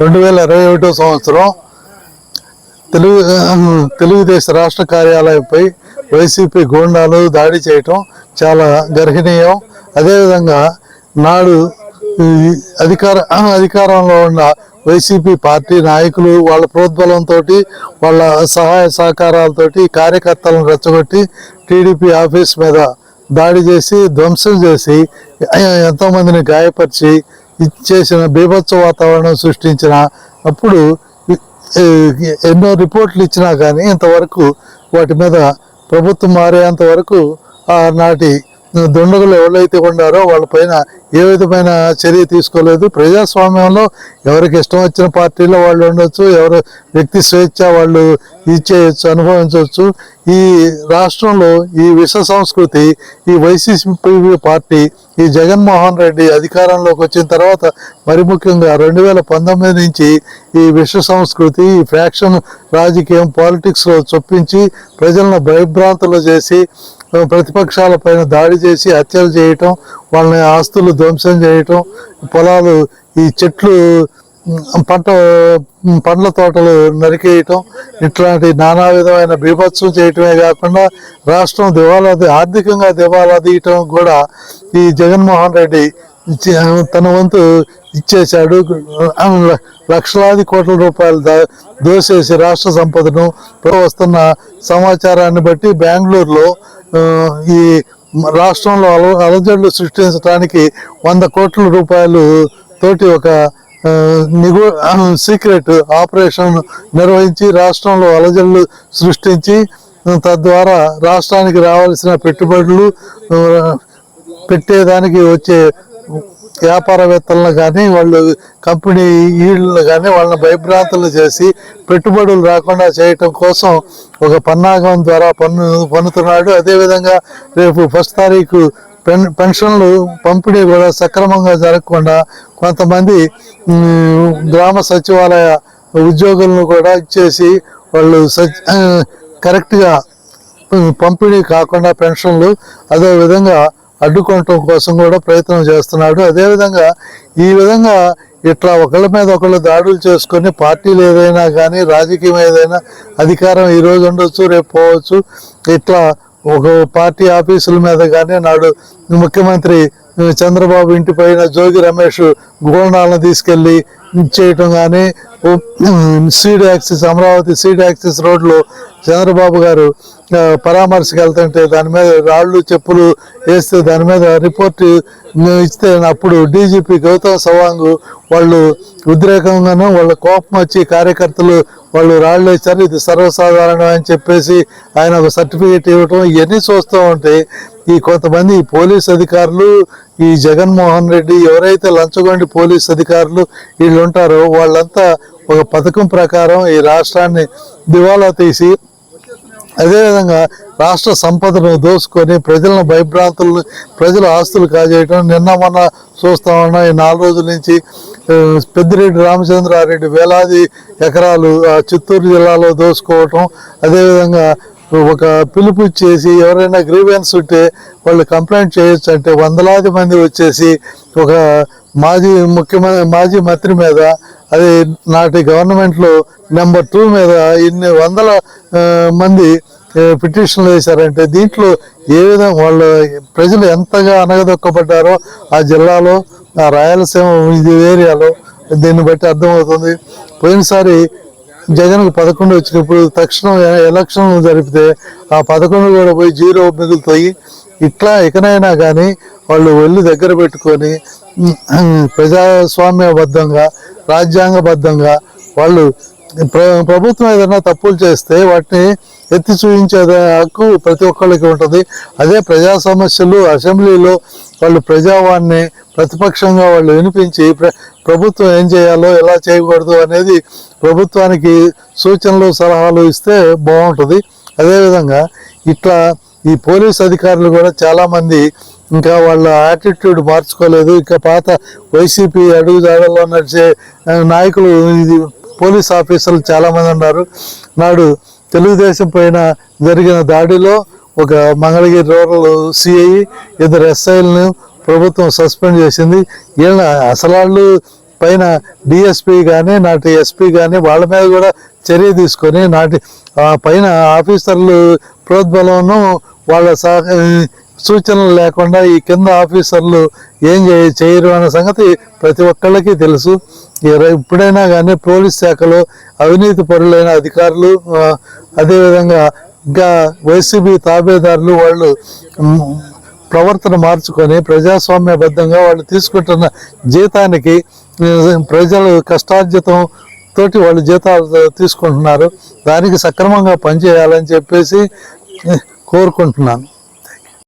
రెండు వేల ఇరవై ఒకటో సంవత్సరం తెలుగు తెలుగుదేశం రాష్ట్ర కార్యాలయంపై వైసీపీ గూండాలు దాడి చేయటం చాలా గర్హనీయం. అదేవిధంగా నాడు అధికార అధికారంలో ఉన్న వైసీపీ పార్టీ నాయకులు వాళ్ళ ప్రోద్బలంతో వాళ్ళ సహాయ సహకారాలతోటి కార్యకర్తలను రెచ్చగొట్టి టీడీపీ ఆఫీస్ మీద దాడి చేసి ధ్వంసం చేసి ఎంతోమందిని గాయపరిచి ఇచ్చేసిన బీభత్స వాతావరణం సృష్టించిన అప్పుడు ఎన్నో రిపోర్ట్లు ఇచ్చినా కానీ ఇంతవరకు వాటి మీద ప్రభుత్వం మారేంత వరకు ఆనాటి దుండగులు ఎవరైతే ఉన్నారో వాళ్ళపైన ఏ విధమైన చర్య తీసుకోలేదు. ప్రజాస్వామ్యంలో ఎవరికి ఇష్టం వచ్చిన పార్టీలో వాళ్ళు ఉండొచ్చు ఎవరు వ్యక్తి స్వేచ్ఛ వాళ్ళు ఇచ్చేయచ్చు అనుభవించవచ్చు. ఈ రాష్ట్రంలో ఈ విష సంస్కృతి ఈ వైసీపీ పార్టీ ఈ జగన్మోహన్ రెడ్డి అధికారంలోకి వచ్చిన తర్వాత మరి ముఖ్యంగా రెండు వేల పంతొమ్మిది నుంచి ఈ విష సంస్కృతి ఈ ఫ్యాక్షన్ రాజకీయం పాలిటిక్స్లో చొప్పించి ప్రజలను భయభ్రాంతులు చేసి ప్రతిపక్షాల పైన దాడి చేసి హత్యలు చేయటం వాళ్ళని ఆస్తులు ధ్వంసం చేయటం పొలాలు ఈ చెట్లు పంట పండ్ల తోటలు నరికేయటం ఇట్లాంటి నానా విధమైన బీభత్సం చేయటమే కాకుండా రాష్ట్రం దివాలా ఆర్థికంగా దివాలా తీయటం కూడా ఈ జగన్మోహన్ రెడ్డి తన వంతు ఇచ్చేశాడు. లక్షలాది కోట్ల రూపాయలు దోసేసి రాష్ట్ర సంపదను వస్తున్న సమాచారాన్ని బట్టి బెంగళూరులో ఈ రాష్ట్రంలో అల అలజడులు సృష్టించడానికి వంద కోట్ల రూపాయలు తోటి ఒక ఆ, నిగు సీక్రెట్ ఆపరేషన్ నిర్వహించి రాష్ట్రంలో అలజడులు సృష్టించి తద్వారా రాష్ట్రానికి రావాల్సిన పెట్టుబడులు పెట్టేదానికి వచ్చే వ్యాపారవేత్తలను కానీ వాళ్ళు కంపెనీ ఈళ్ళను కానీ వాళ్ళని భయభ్రాంతులు చేసి పెట్టుబడులు రాకుండా చేయటం కోసం ఒక పన్నాగం ద్వారా పన్ను పన్నుతున్నాడు. అదేవిధంగా రేపు ఫస్ట్ తారీఖు పెన్ పెన్షన్లు పంపిణీ కూడా సక్రమంగా జరగకుండా కొంతమంది గ్రామ సచివాలయ ఉద్యోగులను కూడా ఇచ్చేసి వాళ్ళు సచ్ కరెక్ట్గా పంపిణీ కాకుండా పెన్షన్లు. అదేవిధంగా అడ్డుకోవటం కోసం కూడా ప్రయత్నం చేస్తున్నాడు. అదేవిధంగా ఈ విధంగా ఇట్లా ఒకళ్ళ మీద ఒకళ్ళు దాడులు చేసుకొని పార్టీలు ఏదైనా కానీ రాజకీయం ఏదైనా అధికారం ఈ రోజు ఉండొచ్చు రేపు పోవచ్చు. ఇట్లా ఒక పార్టీ ఆఫీసుల మీద కానీ నాడు ముఖ్యమంత్రి చంద్రబాబు ఇంటి పైన జోగి రమేష్ గోండాలను తీసుకెళ్ళి చేయటం కానీ seed axis Amaravati seed axis రోడ్లో చంద్రబాబు గారు పరామర్శకు వెళ్తుంటే దాని మీద రాళ్ళు చెప్పులు వేస్తే దాని మీద రిపోర్ట్ ఇస్తే అప్పుడు డీజీపీ గౌతమ్ సవాంగ్ వాళ్ళు ఉద్రేకంగాను వాళ్ళ కోపం వచ్చి కార్యకర్తలు వాళ్ళు రాళ్ళు వేశారు ఇది సర్వసాధారణం అని చెప్పేసి ఆయన ఒక సర్టిఫికేట్ ఇవ్వటం ఇవన్నీ చూస్తూ ఉంటే ఈ కొంతమంది పోలీస్ అధికారులు ఈ జగన్మోహన్ రెడ్డి ఎవరైతే లంచగొండి పోలీస్ అధికారులు వీళ్ళు ఉంటారో వాళ్ళంతా ఒక పథకం ప్రకారం ఈ రాష్ట్రాన్ని దివాలా తీసి అదేవిధంగా రాష్ట్ర సంపదను దోసుకొని ప్రజలను భయభ్రాంతులను ప్రజల ఆస్తులు కాజేయటం. నిన్న మొన్న చూస్తా ఉన్నాం ఈ నాలుగు రోజుల నుంచి పెద్దిరెడ్డి రామచంద్రారెడ్డి వేలాది ఎకరాలు చిత్తూరు జిల్లాలో దోసుకోవటం. అదేవిధంగా ఒక పిలుపు ఇచ్చేసి ఎవరైనా గ్రీవెన్స్ ఉంటే వాళ్ళు కంప్లైంట్ చేయొచ్చు అంటే వందలాది మంది వచ్చేసి ఒక మాజీ ముఖ్యమంత్రి మాజీ మంత్రి మీద అది నాటి గవర్నమెంట్లో నెంబర్ టూ మీద ఇన్ని వందల మంది పిటిషన్లు వేశారంటే దీంట్లో ఏ విధంగా వాళ్ళు ప్రజలు ఎంతగా అనగదొక్కబడ్డారో ఆ జిల్లాలో ఆ రాయలసీమ ఇది ఏరియాలో దీన్ని బట్టి అర్థమవుతుంది. పోయినసారి జగన్కు పదకొండు వచ్చినప్పుడు తక్షణం ఎలక్షన్లు జరిపితే ఆ పదకొండు కూడా పోయి జీరో మిగులుతాయి. ఇట్లా ఇకనైనా కానీ వాళ్ళు వెళ్ళి దగ్గర పెట్టుకొని ప్రజాస్వామ్యబద్ధంగా రాజ్యాంగబద్ధంగా వాళ్ళు ప్ర ప్రభుత్వం ఏదైనా తప్పులు చేస్తే వాటిని ఎత్తి చూపించే హక్కు ప్రతి ఒక్కళ్ళకి ఉంటుంది. అదే ప్రజా సమస్యలు అసెంబ్లీలో వాళ్ళు ప్రజావాన్ని ప్రతిపక్షంగా వాళ్ళు వినిపించి ప్రభుత్వం ఏం చేయాలో ఎలా చేయకూడదు అనేది ప్రభుత్వానికి సూచనలు సలహాలు ఇస్తే బాగుంటుంది. అదేవిధంగా ఇట్లా ఈ పోలీస్ అధికారులు కూడా చాలామంది ఇంకా వాళ్ళ యాటిట్యూడ్ మార్చుకోలేదు. ఇంకా పాత వైసీపీ అడుగుజాడల్లో నడిచే నాయకులు ఇది పోలీస్ ఆఫీసర్లు చాలామంది ఉన్నారు. నాడు తెలుగుదేశం పైన జరిగిన దాడిలో ఒక మంగళగిరి రూరల్ సిఐ ఇద్దరు ఎస్ఐలను ప్రభుత్వం సస్పెండ్ చేసింది. వీళ్ళ అసలు వాళ్ళు పైన డిఎస్పి కానీ నాటి ఎస్పి కానీ వాళ్ళ మీద కూడా చర్య తీసుకొని నాటి పైన ఆఫీసర్లు ప్రోద్బలంను వాళ్ళ సహ సూచనలు లేకుండా ఈ కింద ఆఫీసర్లు ఏం చేయరు అనే సంగతి ప్రతి ఒక్కళ్ళకి తెలుసు. ఇప్పుడైనా కానీ పోలీస్ శాఖలో అవినీతి పరులైన అధికారులు అదేవిధంగా ఇంకా వైసీపీ తాబేదారులు వాళ్ళు ప్రవర్తన మార్చుకొని ప్రజాస్వామ్యబద్ధంగా వాళ్ళు తీసుకుంటున్న జీతానికి ప్రజలు కష్టార్జితం తోటి వాళ్ళు జీతాలు తీసుకుంటున్నారు. దానికి సక్రమంగా పనిచేయాలని చెప్పేసి కోరుకుంటున్నాను.